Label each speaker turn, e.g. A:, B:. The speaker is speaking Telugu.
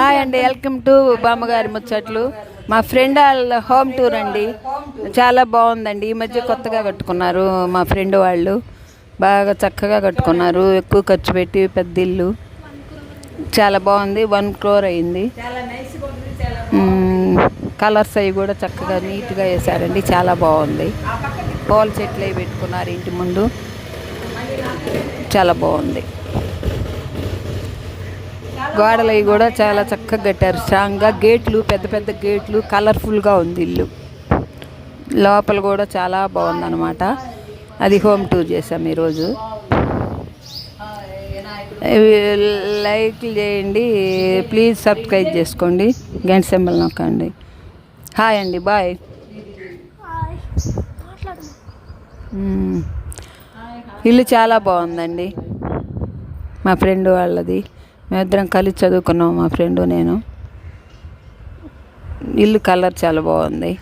A: హాయ్ అండి వెల్కమ్ టు బామ్మగారి ముచ్చట్లు. మా ఫ్రెండ్ వాళ్ళ హోమ్ టూర్ అండి. చాలా బాగుందండి. ఈ మధ్య కొత్తగా కట్టుకున్నారు మా ఫ్రెండ్ వాళ్ళు. బాగా చక్కగా కట్టుకున్నారు. ఎక్కువ ఖర్చు పెట్టి పెద్ద ఇల్లు. చాలా బాగుంది. వన్ క్రోర్ అయింది. కలర్స్ అవి కూడా చక్కగా నీట్గా వేసారండి చాలా బాగుంది. పూల చెట్లు అవి పెట్టుకున్నారు ఇంటి ముందు. చాలా బాగుంది. గోడలు కూడా చాలా చక్కగా కట్టారు. స్ట్రాంగ్గా గేట్లు పెద్ద పెద్ద గేట్లు కలర్ఫుల్గా ఉంది ఇల్లు. లోపల కూడా చాలా బాగుందన్నమాట. అది హోమ్ టూర్ చేసాం ఈరోజు. లైక్ చేయండి. ప్లీజ్ సబ్స్క్రైబ్ చేసుకోండి. గంట సింబల్ నొక్కండి. హాయ్ అండి బాయ్. ఇల్లు చాలా బాగుందండి. మా ఫ్రెండ్ వాళ్ళది. మేమిద్దరం కలిసి చదువుకున్నాం మా ఫ్రెండు నేను. ఇల్లు కలర్ చాలా బాగుంది.